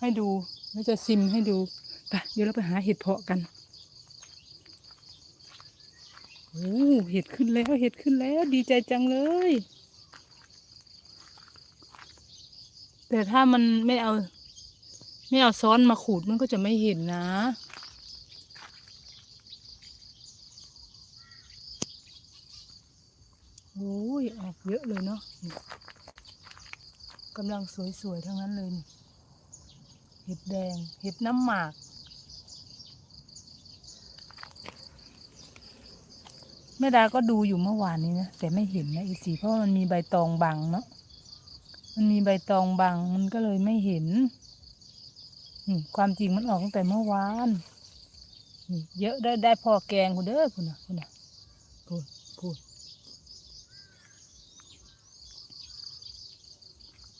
ให้ดูแล้วจะซิมให้ดูไปเดี๋ยวเราไปหาเห็ดเพาะกันโอ้เห็ดขึ้นแล้วเห็ดขึ้นแล้วดีใจจังเลย แต่ถ้ามันไม่เอา ไม่เอาซ้อนมาขูดมันก็จะไม่เห็นนะโอ้ยออกเยอะเลยเนาะกำลังสวยๆทั้งนั้นเลยนี่ ห็ดแดง เห็ดน้ำหมาก แม่ดาก็ดูอยู่เมื่อวานนี้นะ แต่ไม่เห็นนะอีสีเพราะมันมีใบตองบังเนาะมันมีใบตองบังมันก็เลยไม่เห็นนี่ความจริงมันออกตั้งแต่เมื่อวานนี่เยอะได้ได้พอแกงคุณเด้อคุณนะคุณนะพูดพูด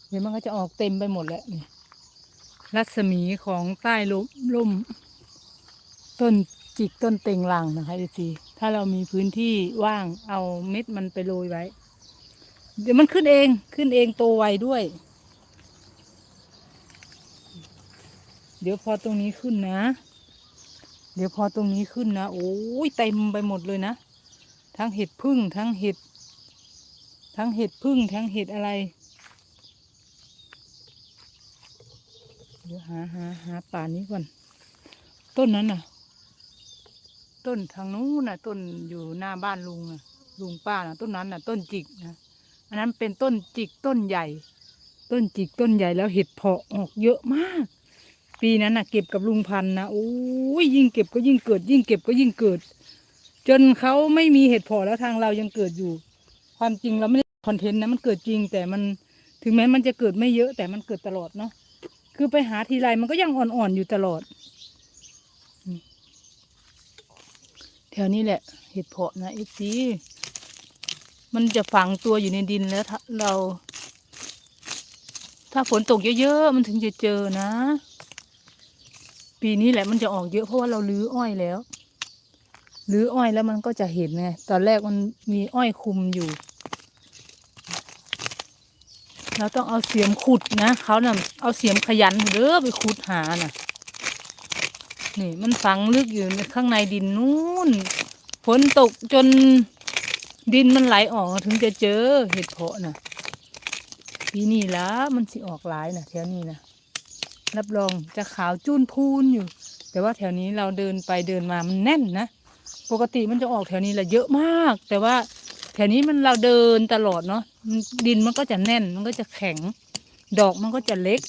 เดี๋ยวมันก็จะออกเต็มไปหมดแล้วนี่ รัศมีของใต้ลมล่ม ต้นจิกต้นเต็งลังนะคะดีซีถ้าเรามีพื้นที่ว่างเอาเม็ดมันไปโรยไว้ เดี๋ยวมันขึ้นเองขึ้นเองโตไวด้วย เดี๋ยวพอตรงนี้ขึ้นนะ เดี๋ยวพอตรงนี้ขึ้นนะ โอ้ยเต็มไปหมดเลยนะ ทั้งเห็ดพึ่งทั้งเห็ด ทั้งเห็ดพึ่งทั้งเห็ดอะไร ดี๋ยวหาหาหาป่านี้ก่อน ต้นนั้นน่ะ ต้นทางนู้นน่ะ ต้นอยู่หน้าบ้านลุงน่ะ ลุงป้าน่ะ ต้นนั้นน่ะ ต้นจิกนะอันนั้นเป็นต้นจิกต้นใหญ่ ต้นจิกต้นใหญ่แล้วเห็ดเพาะออกเยอะมาก ปีนั้นน่ะ เก็บกับลุงพันนะโอ้ยยิ่งเก็บก็ยิ่งเกิด ยิ่งเก็บก็ยิ่งเกิด จนเขาไม่มีเห็ดเพาะแล้วทางเรายังเกิดอยู่ ความจริงเราไม่ได้คอนเทนต์นะมันเกิดจริงแต่มันถึงแม้มันจะเกิดไม่เยอะแต่มันเกิดตลอดเนาะ คือไปหาทีไรมันก็ยังอ่อนๆอยู่ตลอด แถวนี้แหละ เห็ดเพาะนะเอฟซีมันจะฝังตัวอยู่ในดินแล้วเรา ถ้าฝนตกเยอะๆมันถึงจะเจอนะ ปีนี้แหละมันจะออกเยอะเพราะว่าเราลื้ออ้อยแล้ว ลื้ออ้อยแล้วมันก็จะเห็นไงตอนแรกมันมีอ้อยคุมอยู่ เราต้องเอาเสียมขุดนะเขาน่ะเอาเสียมขยันเด้อไปขุดหาน่ะ นี่มันฝังลึกอยู่ในข้างในดินนู่นฝนตกจนดินมันไหลออกถึงจะเจอเห็ดเพาะน่ะปีนี้ละมันสิออกหลายนะแถวนี้นะรับรองจะขาวจุ้นพูนอยู่ แต่ว่าแถวนี้เราเดินไปเดินมามันแน่นนะปกติมันจะออกแถวนี้แหละเยอะมาก แต่ว่าแถวนี้มันเราเดินตลอดเนาะ ดินมันก็จะแน่น มันก็จะแข็ง ดอกมันก็จะเล็ก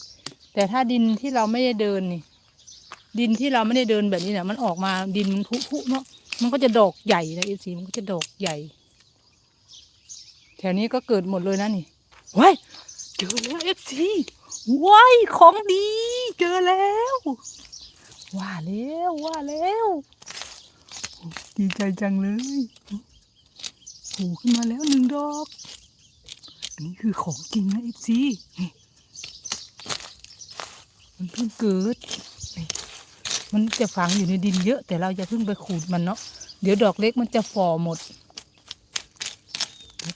แต่ถ้าดินที่เราไม่ได้เดินนี่ ดินที่เราไม่ได้เดินแบบนี้เนี่ยมันออกมาดินมันพุๆเนาะมันก็จะดอกใหญ่นะเอฟซีมันก็จะดอกใหญ่ แถวนี้ก็เกิดหมดเลยนะนี่ว้ายเจอแล้วเอฟซีว้ายของดี เจอแล้ว ว่าแล้วว่าแล้วดีใจจังเลยโผล่ขึ้นมาแล้วหนึ่งดอก นี้คือของจริงนะเอฟซีมันเพิ่งเกิด มันจะฝังอยู่ในดินเยอะ แต่เราจะเพิ่งไปขูดมันเนาะ เดี๋ยวดอกเล็กมันจะฝ่อหมด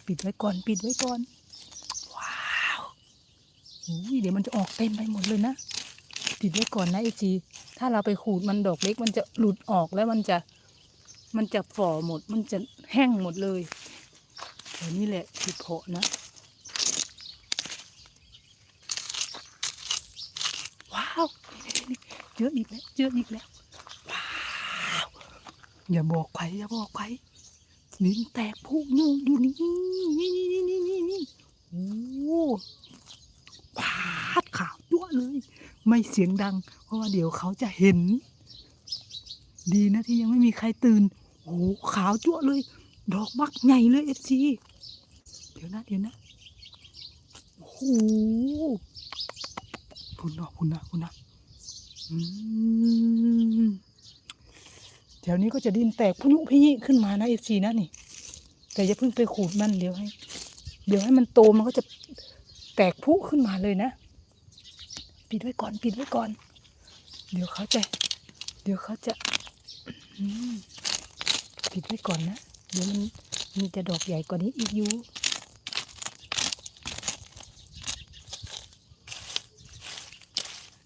ปิดไว้ก่อน ปิดไว้ก่อน ว้าวอุ้ยเดี๋ยวมันจะออกเต็มไปหมดเลยนะ ปิดไว้ก่อนนะไอจีถ้าเราไปขูดมันดอกเล็กมันจะหลุดออกแล้วมันจะ มันจะฝ่อหมด มันจะแห้งหมดเลยเดี๋ยวนี้แหละคือเพาะนะาวเจอะอีกแล้วเจอะอีกแล้วว้าวอย่าบอกใครอย่าบอกใครดินแตกพุอยู่อยู่นี่นี่นี่นี่นี่นี่โอ้ปาดขาวจั่วเลย ไม่เสียงดัง เพราะว่าเดี๋ยวเขาจะเห็น ดีนะที่ยังไม่มีใครตื่นโอ้ขาวจั่วเลย ดอกบักใหญ่เลยเอฟซีเดี๋ยวนะเดี๋ยวนะโอ้ พุ่นเนาะพุ่นนะพุ่นนะแถวนี้ก็จะดินแตกพยุพยิขึ้นมานะเอฟซีนะนี่ แต่อย่าเพิ่งไปขูดมันเดี๋ยวให้ เดี๋ยวให้มันโตมันก็จะแตกพุขึ้นมาเลยนะ ปิดไว้ก่อนปิดไว้ก่อน เดี๋ยวเขาจะ เดี๋ยวเขาจะปิดไว้ก่อนนะ เดี๋ยวมันมันจะดอกใหญ่กว่านี้อีกอยู่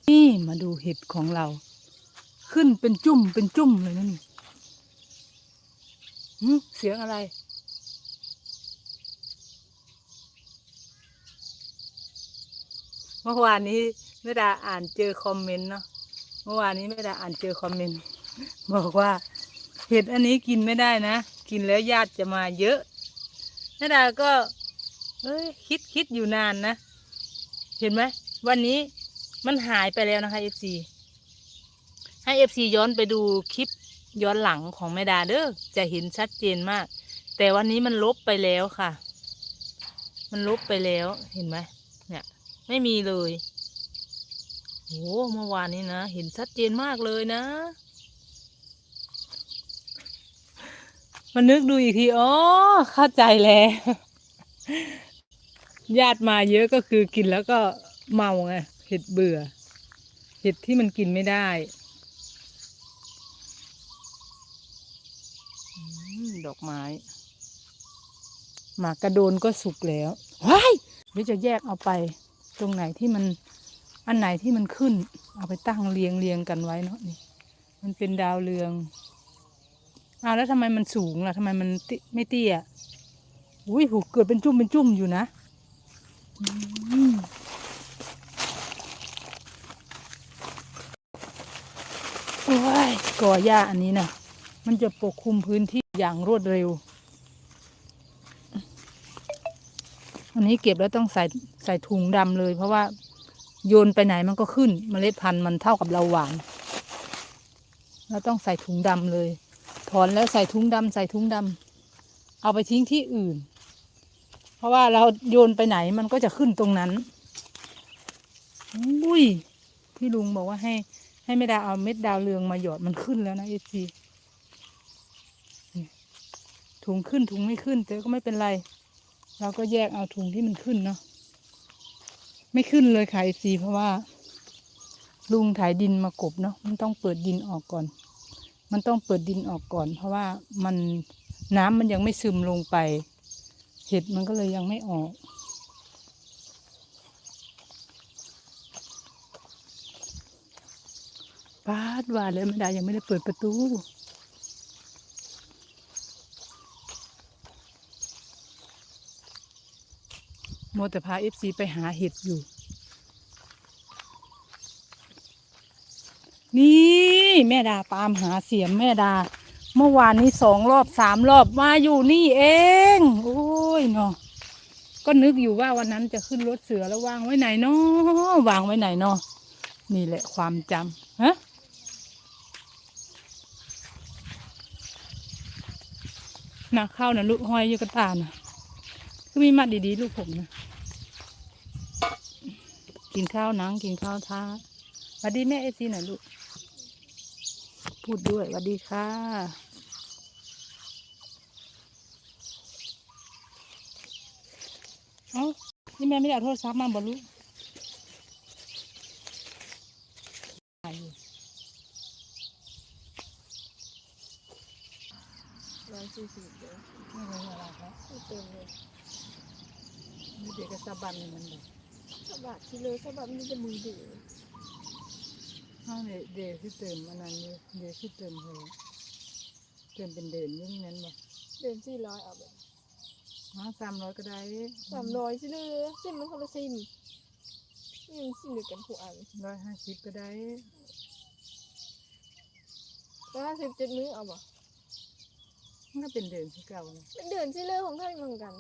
นี่ มาดูเห็ดของเรา ขึ้นเป็นจุ่มเป็นจุ่มเลยนะนี่เสียงอะไร เมื่อวานนี้แม่ดาอ่านเจอคอมเมนต์เนาะเมื่อวานนี้แม่ดาอ่านเจอคอมเมนต์บอกว่า เห็ดอันนี้กินไม่ได้นะ กินแล้วญาติจะมาเยอะแม่ดาก็เอ้ยคิดคิดอยู่นานนะ เห็นไหมวันนี้ มันหายไปแล้วนะคะเอฟซีให้เอฟซีย้อนไปดูคลิปย้อนหลังของแม่ดาเด้อจะเห็นชัดเจนมาก แต่วันนี้มันลบไปแล้วค่ะ มันลบไปแล้วเห็นไหมเนี่ย ไม่มีเลยโอ้เมื่อวานนี้นะเห็นชัดเจนมากเลยนะมานึกดูอีกทีอ๋อเข้าใจแล้ว ญาติมาเยอะก็คือกินแล้วก็เมาไง เห็ดเบื่อ เห็ดที่มันกินไม่ได้อืมดอกไม้ หมากกระโดนก็สุกแล้วว้ายเดี๋ยวจะแยกเอาไป ตรงไหนที่มัน อันไหนที่มันขึ้น เอาไปตั้งเรียงเรียงกันไว้เนาะนี่ มันเป็นดาวเรืองอ้าวแล้วทำไมมันสูงล่ะทำไมมันติไม่เตี้ยอุ้ยหูเกิดเป็นจุ่มเป็นจุ่มอยู่นะ อืม โอ้ยกอหญ้าอันนี้นะมันจะปกคลุมพื้นที่อย่างรวดเร็ว อันนี้เก็บแล้วต้องใส่ใส่ถุงดำเลย เพราะว่าโยนไปไหนมันก็ขึ้นเมล็ดพันธุ์มันเท่ากับเราหวานเราต้องใส่ถุงดำเลย ถอนแล้วใส่ถุงดำใส่ถุงดำเอาไปทิ้งที่อื่น เพราะว่าเราโยนไปไหนมันก็จะขึ้นตรงนั้นอุ้ยที่ลุงบอกว่าให้ ให้ไม่ดาเอาเม็ดดาวเรืองมาหยอดมันขึ้นแล้วนะเอซีถุงขึ้นถุงไม่ขึ้นแต่ก็ไม่เป็นไร เราก็แยกเอาถุงที่มันขึ้นเนาะไม่ขึ้นเลยค่ะเอซีเพราะว่า ลุงถ่ายดินมากบเนาะมันต้องเปิดดินออกก่อน มันต้องเปิดดินออกก่อน เพราะว่ามันน้ำมันยังไม่ซึมลงไป เห็ดมันก็เลยยังไม่ออก ปาดว่าเลยไม่ได้ยังไม่ได้เปิดประตู โมแต่พาเอฟซีไปหาเห็ดอยู่ นี่แม่ดาตามหาเสียมแม่ดา เมื่อวานนี้สองรอบสามรอบมาอยู่นี่เอง โอ้ยเนาะก็นึกอยู่ว่าวันนั้นจะขึ้นรถเสือแล้ววางไว้ไหนเนาะวางไว้ไหนเนาะนี่แหละความจำฮะ นาข้าวนะลูกห้อยอยู่กับตานะก็มีมัดดีๆ ลูกผมนะกินข้าวนังกินข้าวท้าสวัสดีแม่เอซีหน่อยลูก พูดด้วยสวัสดีค่ะเอ้านี่แม่ไม่ได้เอาโทรศัพท์มาบอลูกถ่ายอยู่ ร้อยสี่สิบเดียวไม่รู้อะไรครับไม่เต็มเลยมีเด็กกระสะบันนี่มันบอกสบัดที่เลยสบัดมันจะมือดื้อเอาเดเดที่เติมอันนั้นอยู่เดที่เติมเลยเติมเป็นเดินอยิ่งนั้นบอกเดินสี่ร้อยเอาแบบอ๋อสามร้อยก็ได้สามร้อยสิเลยซิมมันคนละซิมนี่มันซิมเดียวกันผู้อันร้อยห้าสิบก็ได้แล้วห้าสิบเจ็ดมื้อเอาบ่ มันก็เป็นเดือนที่เก่า เป็นเดือนที่เลยของไทยเหมือนกัน